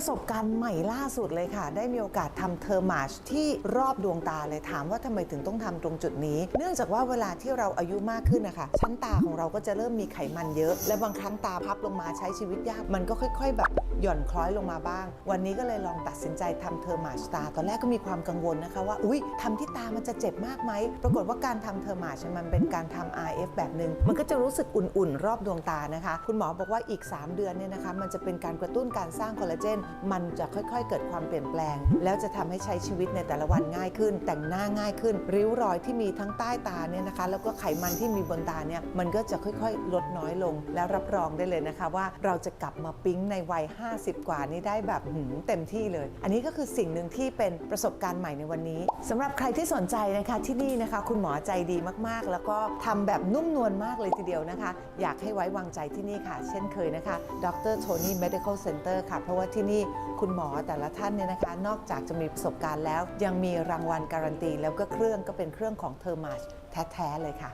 ประสบการณ์ใหม่ล่าสุดเลยค่ะ ได้มีโอกาสทำเทอร์มาชที่รอบดวงตาเลยถามว่าทำไมถึงต้องทำตรงจุดนี้ เนื่องจากว่าเวลาที่เราอายุมากขึ้นนะคะชั้นตาของเราก็จะเริ่มมีไขมันเยอะ และบางครั้งตาพับลงมาใช้ชีวิตยาก มันก็ค่อย ๆ แบบหย่อนคล้อยลงมาบ้าง วันนี้ก็เลยลองตัดสินใจทำเทอร์มาชตา ตอนแรกก็มีความกังวลนะคะว่า อุ้ยทำที่ตามันจะเจ็บมากไหม ปรากฏว่าการทำเทอร์มาชมันเป็นการทำ RF แบบหนึ่งมันก็จะรู้สึกอุ่นๆ รอบดวงตานะคะ คุณหมอบอกว่าอีก 3 เดือนเนี่ยนะคะ มันจะเป็นการกระตุ้นการสร้างคอลลาเจนมันจะค่อยๆ เกิดความเปลี่ยนแปลง แล้วจะทำให้ใช้ชีวิตในแต่ละวันง่ายขึ้น แต่งหน้าง่ายขึ้น ริ้วรอยที่มีทั้งใต้ตาเนี่ยนะคะ แล้วก็ไขมันที่มีบนตาเนี่ยมันก็จะค่อยๆ ลดน้อยลง แล้วรับรองได้เลยนะคะว่าเราจะกลับมาปิ๊งในวัย 50 กว่านี้ได้แบบหืมเต็มที่เลย อันนี้ก็คือสิ่งหนึ่งที่เป็นประสบการณ์ใหม่ในวันนี้สำหรับใครที่สนใจนะคะที่นี่นะคะ คุณหมอใจดีมากๆ แล้วก็ทำแบบนุ่มนวลมากเลยทีเดียวนะคะ อยากให้ไว้วางใจที่นี่ค่ะ เช่นเคยนะคะ ดรโทนี่ medical center ค่ะ เพราะว่าที่นี่คุณหมอแต่ละท่านเนี่ยนะคะ นอกจากจะมีประสบการณ์แล้ว ยังมีรางวัลการันตี แล้วก็เครื่องก็เป็นเครื่องของเทอร์มาชแท้ ๆ เลยค่ะ